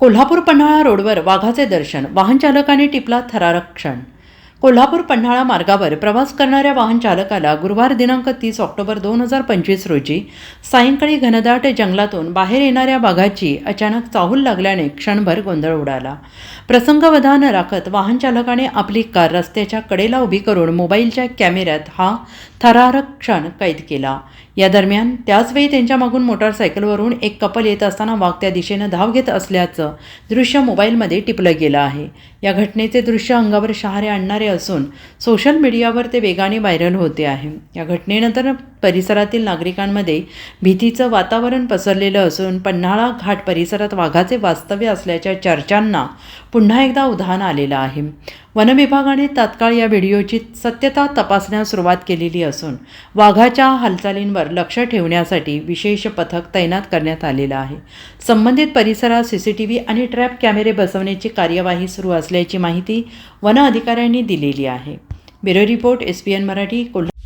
कोल्हापूर पन्हाळा रोडवर वाघाचे दर्शन वाहनचालकाने टिपला थरारक क्षण कोल्हापूर पन्हाळा मार्गावर प्रवास करणाऱ्या वाहन चालकाला गुरुवार दिनांक तीस ऑक्टोबर दोन हजार पंचवीस रोजी सायंकाळी घनदाट जंगलातून बाहेर येणाऱ्या वाघाची अचानक चाहूल लागल्याने क्षणभर गोंधळ उडाला. प्रसंगवधान राखत वाहन चालकाने आपली कार रस्त्याच्या कडेला उभी करून मोबाईलच्या कॅमेऱ्यात हा थरारक क्षण कैद केला. या दरम्यान त्याचवेळी त्यांच्या मागून मोटारसायकलवरून एक कपल येत असताना वाघ त्या दिशेनं धाव घेत असल्याचं दृश्य मोबाईलमध्ये टिपलं गेलं आहे. या घटनेचे दृश्य अंगावर शहारे आणणारे असून सोशल मीडियावर ते वेगाने व्हायरल होते आहे. या घटनेनंतर परिसरातील नागरिकांमध्ये भीतीचं वातावरण पसरलेलं असून पन्हाळा घाट परिसरात वाघाचे वास्तव्य असल्याच्या चर्चांना पुन्हा एकदा उधाण आलेलं आहे. वनविभागाने तात्काळ या व्हिडिओची सत्यता तपासण्यास सुरुवात केलेली असून वाघाच्या हालचालींवर लक्ष ठेवण्यासाठी विशेष पथक तैनात करण्यात आलेलं आहे. संबंधित परिसरात सी सी टी व्ही आणि ट्रॅप कॅमेरे बसवण्याची कार्यवाही सुरू असल्याची माहिती वन अधिकाऱ्यांनी दिलेली आहे. Bureau report S P N Marathi कोल्हा